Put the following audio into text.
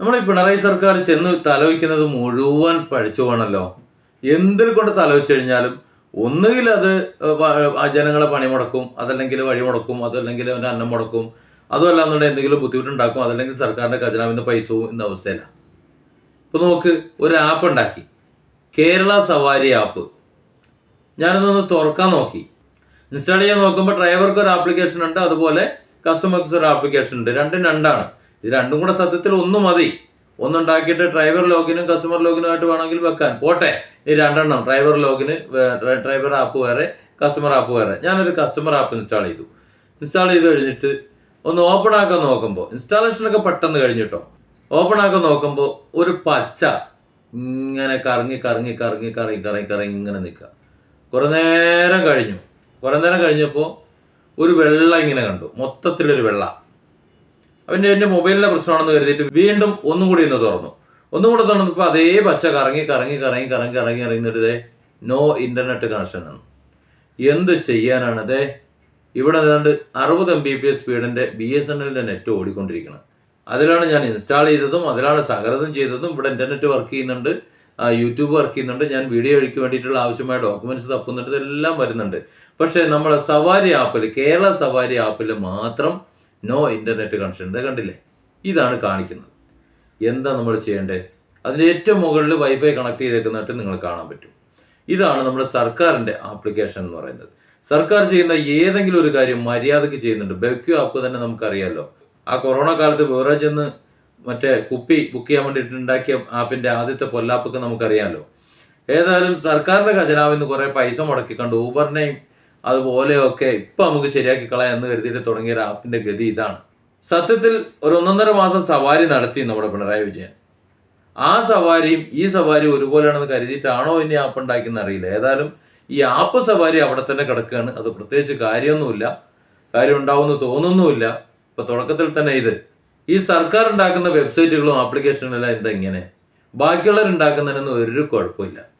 നമ്മുടെ പിണറായി സർക്കാർ ചെന്ന് തലവയ്ക്കുന്നത് മുഴുവൻ പഴിച്ചു പോകണല്ലോ എന്തിൽ കൊണ്ട് തലവെച്ച് കഴിഞ്ഞാലും ഒന്നുകിൽ അത് ജനങ്ങളെ പണി മുടക്കും അതല്ലെങ്കിൽ വഴി മുടക്കും അതല്ലെങ്കിൽ അവന്റെ അന്നം മുടക്കും അതുമല്ല എന്നുണ്ടെങ്കിൽ എന്തെങ്കിലും ബുദ്ധിമുട്ടുണ്ടാക്കും അതല്ലെങ്കിൽ സർക്കാരിന്റെ ഖജനാവിന്റെ നിന്ന് പൈസ പോകും എന്ന അവസ്ഥയിലാണ് ഇപ്പോൾ നമുക്ക് ഒരു ആപ്പ് ഉണ്ടാക്കി. കേരള സവാരി ആപ്പ് ഞാനിതൊന്ന് തുറക്കാൻ നോക്കി. ഇൻസ്റ്റാൾ ചെയ്യാൻ നോക്കുമ്പോൾ ഡ്രൈവർക്ക് ഒരു ആപ്ലിക്കേഷൻ ഉണ്ട് അതുപോലെ കസ്റ്റമേഴ്സ് ഒരു ആപ്ലിക്കേഷൻ ഉണ്ട്. രണ്ടും രണ്ടാണ്. ഇത് രണ്ടും കൂടെ സത്യത്തിൽ ഒന്ന് മതി. ഒന്നുണ്ടാക്കിയിട്ട് ഡ്രൈവർ ലോഗിനും കസ്റ്റമർ ലോഗിനും ആയിട്ട് വേണമെങ്കിൽ വെക്കാൻ. പോട്ടെ. ഈ രണ്ടെണ്ണം ഡ്രൈവർ ലോഗിന് ഡ്രൈവർ ആപ്പ് വേറെ കസ്റ്റമർ ആപ്പ് വേറെ. ഞാനൊരു കസ്റ്റമർ ആപ്പ് ഇൻസ്റ്റാൾ ചെയ്തു. ഇൻസ്റ്റാൾ ചെയ്ത് കഴിഞ്ഞിട്ട് ഒന്ന് ഓപ്പൺ ആക്കാൻ നോക്കുമ്പോൾ ഇൻസ്റ്റാളേഷനൊക്കെ പെട്ടെന്ന് കഴിഞ്ഞിട്ടോ. ഓപ്പൺ ആക്കാൻ നോക്കുമ്പോൾ ഒരു പച്ച ഇങ്ങനെ കറങ്ങി കറങ്ങി കറങ്ങി കറങ്ങി കറങ്ങി കറങ്ങി ഇങ്ങനെ നിൽക്കുക. കുറേ നേരം കഴിഞ്ഞു. കുറേ നേരം കഴിഞ്ഞപ്പോൾ ഒരു വെള്ളം ഇങ്ങനെ കണ്ടു. മൊത്തത്തിലൊരു വെള്ള. അവന്റെ എന്റെ മൊബൈലിലെ പ്രശ്നമാണെന്ന് കരുതിയിട്ട് വീണ്ടും ഒന്നും കൂടി ഇന്ന് തുറന്നു. ഒന്നും കൂടെ തുറന്നപ്പോൾ അതേ പച്ച കറങ്ങി കറങ്ങി കറങ്ങി കറങ്ങി കറങ്ങി ഇറങ്ങിയിട്ട് നോ ഇന്റർനെറ്റ് കണക്ഷൻ ആണ്. എന്ത് ചെയ്യാനാണ് അതേ ഇവിടെ ഏതാണ്ട് അറുപത് എം ബി പി എസ് സ്പീഡിന്റെ ബി എസ് എൻ എല്ലിന്റെ നെറ്റ് ഓടിക്കൊണ്ടിരിക്കുന്നത് അതിലാണ് ഞാൻ ഇൻസ്റ്റാൾ ചെയ്തതും അതിലാണ് സഹകരണം ചെയ്തതും. ഇവിടെ ഇന്റർനെറ്റ് വർക്ക് ചെയ്യുന്നുണ്ട്. യൂട്യൂബ് വർക്ക് ചെയ്യുന്നുണ്ട്. ഞാൻ വീഡിയോ എഡിക്ക് വേണ്ടിയിട്ടുള്ള ആവശ്യമായ ഡോക്യുമെന്റ്സ് തപ്പുന്നുണ്ട്. ഇതെല്ലാം വരുന്നുണ്ട്. പക്ഷേ നമ്മുടെ സവാരി ആപ്പിൽ കേരള സവാരി ആപ്പിൽ മാത്രം നോ ഇന്റർനെറ്റ് കണക്ഷൻ ഇത് കണ്ടില്ലേ? ഇതാണ് കാണിക്കുന്നത്. എന്താ നമ്മൾ ചെയ്യേണ്ടത് അതിന്റെ ഏറ്റവും മുകളിൽ വൈഫൈ കണക്ട് ചെയ്തേക്കുന്നതായിട്ട് നിങ്ങൾ കാണാൻ പറ്റും. ഇതാണ് നമ്മുടെ സർക്കാരിന്റെ ആപ്ലിക്കേഷൻ എന്ന് പറയുന്നത്. സർക്കാർ ചെയ്യുന്ന ഏതെങ്കിലും ഒരു കാര്യം മര്യാദയ്ക്ക് ചെയ്യുന്നുണ്ട്. ബെക്യു ആപ്പ് തന്നെ നമുക്കറിയാമല്ലോ ആ കൊറോണ കാലത്ത് വേറെ ചെന്ന് മറ്റേ കുപ്പി ബുക്ക് ചെയ്യാൻ വേണ്ടിയിട്ട് ഉണ്ടാക്കിയ ആപ്പിന്റെ ആദ്യത്തെ പൊല്ലാപ്പൊക്കെ നമുക്കറിയാമല്ലോ ഏതായാലും സർക്കാരിന്റെ ഖജനാവിൽ നിന്ന് കുറേ പൈസ മുടക്കിക്കൊണ്ട്. കണ്ട് ഊബറിനെയും അതുപോലെയൊക്കെ ഇപ്പം നമുക്ക് ശരിയാക്കി കളയാം എന്ന് കരുതിയിട്ട് തുടങ്ങിയ ഒരു ആപ്പിന്റെ ഗതി ഇതാണ്. സത്യത്തിൽ ഒരു ഒന്നൊന്നര മാസം സവാരി നടത്തി നമ്മുടെ പിണറായി വിജയൻ. ആ സവാരിയും ഈ സവാരി ഒരുപോലെയാണെന്ന് കരുതിയിട്ടാണോ ഇനി ആപ്പ് ഉണ്ടാക്കിയെന്ന് അറിയില്ല. ഏതായാലും ഈ ആപ്പ് സവാരി അവിടെ തന്നെ കിടക്കുകയാണ്. അത് പ്രത്യേകിച്ച് കാര്യമൊന്നുമില്ല. കാര്യം ഉണ്ടാവുമെന്ന് തോന്നുന്നുമില്ല. ഇപ്പൊ തുടക്കത്തിൽ തന്നെ ഇത്. ഈ സർക്കാർ ഉണ്ടാക്കുന്ന വെബ്സൈറ്റുകളും ആപ്ലിക്കേഷനുകളും എന്താ ഇങ്ങനെ ബാക്കിയുള്ളവരുണ്ടാക്കുന്നതിനൊന്നും ഒരു കുഴപ്പമില്ല.